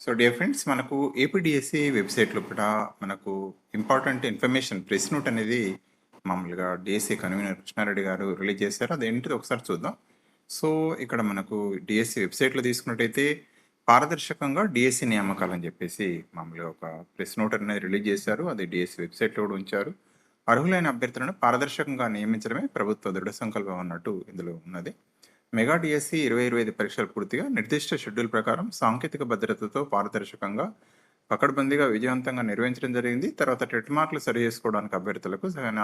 So dear friends మనకు APDSC వెబ్సైట్లో కూడా మనకు ఇంపార్టెంట్ ఇన్ఫర్మేషన్ ప్రెస్ నోట్ అనేది మామూలుగా డిఎస్సి కన్వీనర్ కృష్ణారెడ్డి గారు రిలీజ్ చేశారు. అది ఏంటిది ఒకసారి చూద్దాం. సో ఇక్కడ మనకు డిఎస్సి వెబ్సైట్లో తీసుకున్నట్టయితే పారదర్శకంగా డిఎస్సి నియామకాలు అని చెప్పేసి మామూలుగా ఒక ప్రెస్ నోట్ అనేది రిలీజ్ చేశారు. అది డిఎస్సి వెబ్సైట్లో కూడా ఉంచారు. అర్హులైన అభ్యర్థులను పారదర్శకంగా నియమించడమే ప్రభుత్వ దృఢ సంకల్పం అన్నట్టు ఇందులో ఉన్నది. మెగా డిఎస్సి ఇరవై ఇరవై ఐదు పరీక్షలు పూర్తిగా నిర్దిష్ట షెడ్యూల్ ప్రకారం సాంకేతిక భద్రతతో పారదర్శకంగా పకడ్బందీగా విజయవంతంగా నిర్వహించడం జరిగింది. తర్వాత టెట్ మార్కులు సరి చేసుకోవడానికి అభ్యర్థులకు తగిన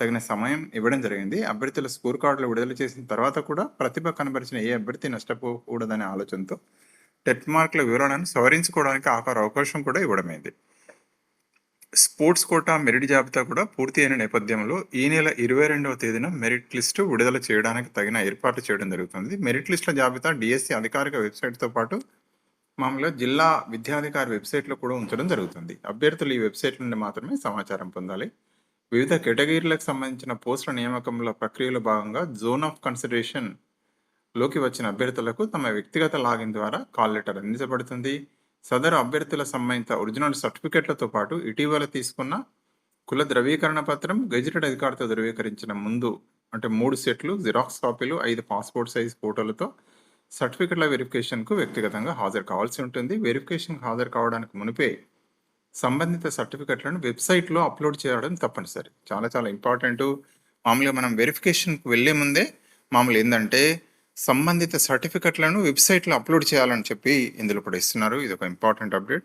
తగిన సమయం ఇవ్వడం జరిగింది. అభ్యర్థుల స్కోర్ కార్డులు విడుదల చేసిన తర్వాత కూడా ప్రతిభ కనబరిచిన ఏ అభ్యర్థి నష్టపోకూడదనే ఆలోచనతో టెట్ మార్కుల వివరణను సవరించుకోవడానికి ఆకార అవకాశం కూడా ఇవ్వడమైంది. స్పోర్ట్స్ కోటా మెరిట్ జాబితా కూడా పూర్తి అయిన నేపథ్యంలో ఈ నెల ఇరవై రెండవ తేదీన మెరిట్ లిస్టు విడుదల చేయడానికి తగిన ఏర్పాట్లు చేయడం జరుగుతుంది. మెరిట్ లిస్టుల జాబితా డిఎస్సి అధికారిక వెబ్సైట్తో పాటు మామూలుగా జిల్లా విద్యాధికారి వెబ్సైట్లో కూడా ఉంచడం జరుగుతుంది. అభ్యర్థులు ఈ వెబ్సైట్ నుండి మాత్రమే సమాచారం పొందాలి. వివిధ కేటగిరీలకు సంబంధించిన పోస్టుల నియామకంలో ప్రక్రియలో భాగంగా జోన్ ఆఫ్ కన్సిడరేషన్లోకి వచ్చిన అభ్యర్థులకు తమ వ్యక్తిగత లాగిన్ ద్వారా కాల్ లెటర్ అందించబడుతుంది. సదరు అభ్యర్థుల సంబంధిత ఒరిజినల్ సర్టిఫికెట్లతో పాటు ఇటీవల తీసుకున్న కుల ధృవీకరణ పత్రం గెజిటెడ్ అధికారితో ధృవీకరించిన ముందు అంటే మూడు సెట్లు జిరాక్స్ కాపీలు ఐదు పాస్పోర్ట్ సైజ్ ఫోటోలతో సర్టిఫికెట్ల వెరిఫికేషన్కు వ్యక్తిగతంగా హాజరు కావాల్సి ఉంటుంది. వెరిఫికేషన్కి హాజరు కావడానికి మునిపే సంబంధిత సర్టిఫికెట్లను వెబ్సైట్లో అప్లోడ్ చేయడం తప్పనిసరి. చాలా చాలా ఇంపార్టెంట్. మామూలుగా మనం వెరిఫికేషన్కి వెళ్ళే ముందే మామూలు ఏంటంటే సంబంధిత సర్టిఫికెట్లను వెబ్సైట్లో అప్లోడ్ చేయాలని చెప్పి ఇందులో కూడా ఇస్తున్నారు ఇది ఒక ఇంపార్టెంట్ అప్డేట్.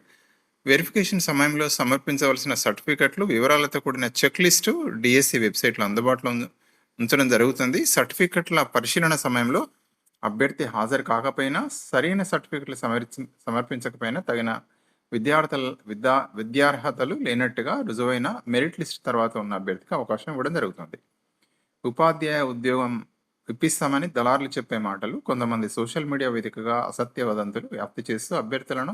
వెరిఫికేషన్ సమయంలో సమర్పించవలసిన సర్టిఫికెట్లు వివరాలతో కూడిన చెక్ లిస్టు డిఎస్సి వెబ్సైట్లో అందుబాటులో ఉంచడం జరుగుతుంది. సర్టిఫికెట్ల పరిశీలన సమయంలో అభ్యర్థి హాజరు కాకపోయినా సరైన సర్టిఫికెట్లు సమర్చి సమర్పించకపోయినా తగిన విద్యార్థుల విద్యా విద్యార్హతలు లేనట్టుగా రుజువైన మెరిట్ లిస్ట్ తర్వాత ఉన్న అభ్యర్థికి అవకాశం ఇవ్వడం జరుగుతుంది. ఉపాధ్యాయ ఉద్యోగం ఇప్పిస్తామని దళారులు చెప్పే మాటలు కొంతమంది సోషల్ మీడియా వేదికగా అసత్య వదంతులు వ్యాప్తి చేస్తూ అభ్యర్థులను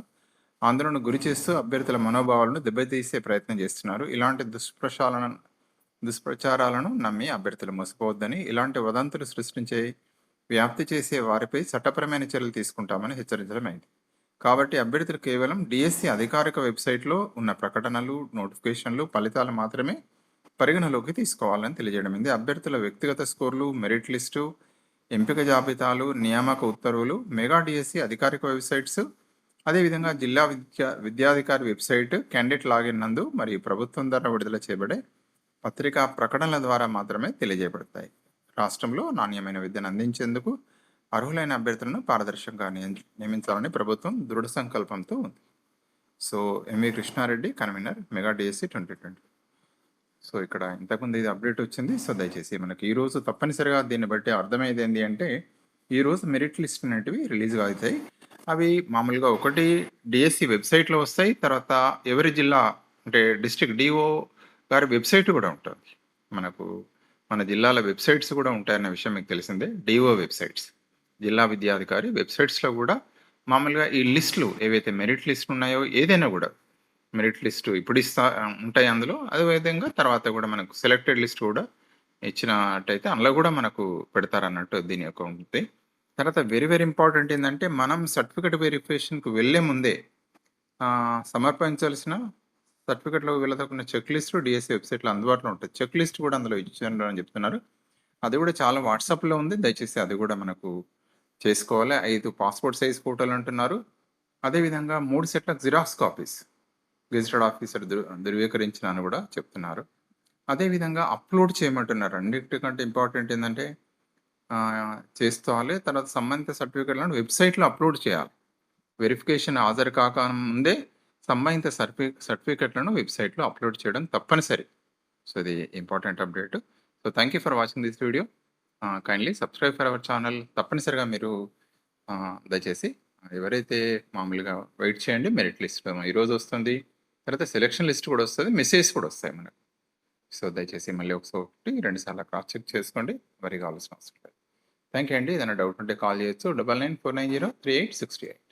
ఆందోళన గురి చేస్తూ అభ్యర్థుల మనోభావాలను దెబ్బతీసే ప్రయత్నం చేస్తున్నారు. ఇలాంటి దుష్ప్రచారాలను దుష్ప్రచారాలను నమ్మి అభ్యర్థులు మోసపోవద్దని ఇలాంటి వదంతులు సృష్టించే వ్యాప్తి చేసే వారిపై చట్టపరమైన చర్యలు తీసుకుంటామని హెచ్చరించడమైంది కాబట్టి అభ్యర్థులు కేవలం డిఎస్సి అధికారిక వెబ్సైట్లో ఉన్న ప్రకటనలు నోటిఫికేషన్లు ఫలితాలు మాత్రమే పరిగణలోకి తీసుకోవాలని తెలియజేయడమైంది అభ్యర్థుల వ్యక్తిగత స్కోర్లు మెరిట్ లిస్టు ఎంపిక జాబితాలు నియామక ఉత్తర్వులు మెగా డిఎస్సి అధికారిక వెబ్సైట్స్ అదేవిధంగా జిల్లా విద్యా విద్యాధికారి వెబ్సైట్ క్యాండిడేట్ లాగిన్ నందు మరియు ప్రభుత్వం ద్వారా విడుదల చేయబడే పత్రికా ప్రకటనల ద్వారా మాత్రమే తెలియజేయబడతాయి. రాష్ట్రంలో నాణ్యమైన విద్యను అందించేందుకు అర్హులైన అభ్యర్థులను పారదర్శకంగా నియమించాలని ప్రభుత్వం దృఢ సంకల్పంతో ఉంది. So MV Krishna Reddy convener mega DSC twenty twenty. So ఇక్కడ ఇంతకుముందు ఇది అప్డేట్ వచ్చింది. సో దయచేసి మనకి ఈరోజు తప్పనిసరిగా దీన్ని బట్టి అర్థమయ్యేది ఏంటి అంటే ఈ రోజు మెరిట్ లిస్ట్ అనేటివి రిలీజ్ అవుతాయి. అవి మామూలుగా ఒకటి డిఎస్సి వెబ్సైట్లో వస్తాయి. తర్వాత ఎవరి జిల్లా అంటే డిస్ట్రిక్ట్ డిఓ గారి వెబ్సైట్ కూడా ఉంటుంది. మనకు మన జిల్లాల వెబ్సైట్స్ కూడా ఉంటాయన్న విషయం మీకు తెలిసిందే. DO websites. జిల్లా విద్యాధికారి వెబ్సైట్స్లో కూడా మామూలుగా ఈ లిస్టులు ఏవైతే మెరిట్ లిస్టులు ఉన్నాయో ఏదైనా కూడా మెరిట్ లిస్టు ఇప్పుడు ఇస్తా ఉంటాయి అందులో. అదేవిధంగా తర్వాత కూడా మనకు సెలెక్టెడ్ లిస్ట్ కూడా ఇచ్చినట్టయితే అందులో కూడా మనకు పెడతారన్నట్టు దీని యొక్క ఉంటుంది తర్వాత వెరీ వెరీ ఇంపార్టెంట్ ఏంటంటే మనం సర్టిఫికెట్ వెరిఫికేషన్కి వెళ్ళే ముందే సమర్పించాల్సిన సర్టిఫికెట్లోకి వెళ్ళదకున్న చెక్ లిస్ట్ డిఎస్సి వెబ్సైట్లో అందుబాటులో ఉంటుంది. చెక్ లిస్ట్ కూడా అందులో ఇచ్చారు అని చెప్తున్నారు. అది కూడా చాలా వాట్సాప్లో ఉంది. దయచేసి అది కూడా మనకు చేసుకోవాలి. ఐదు పాస్పోర్ట్ సైజ్ ఫోటోలు అంటున్నారు. అదేవిధంగా మూడు సెట్ల జిరాక్స్ కాపీస్. గెజిటెడ్ ఆఫీసర్ ధృవీకరించిన అని కూడా చెప్తున్నారు. అదేవిధంగా అప్లోడ్ చేయమంటున్నారు. అన్నిటికంటే ఇంపార్టెంట్ ఏంటంటే చేసుకోవాలి తర్వాత సంబంధిత సర్టిఫికెట్లను వెబ్సైట్లో అప్లోడ్ చేయాలి. వెరిఫికేషన్ హాజరు కాక ముందే సంబంధిత సర్టిఫి సర్టిఫికెట్లను వెబ్సైట్లో అప్లోడ్ చేయడం తప్పనిసరి. సో ఇది important update. So thank you for watching this video. Kindly subscribe for our channel తప్పనిసరిగా మీరు దయచేసి ఎవరైతే మామూలుగా వెయిట్ చేయండి మెరిట్ లిస్ట్ ఈరోజు వస్తుంది. తర్వాత సెలెక్షన్ లిస్ట్ కూడా వస్తుంది మెసేజ్ కూడా వస్తాయి మనకు. సో దయచేసి మళ్ళీ ఒకసారి రెండు సార్లు క్రాస్ చెక్ చేసుకోండి వరి కావాల్సిన అవసరం లేదు థ్యాంక్ యూ అండి. ఏదైనా డౌట్ ఉంటే కాల్ చేయొచ్చు. Double nine four nine zero three eight sixty eight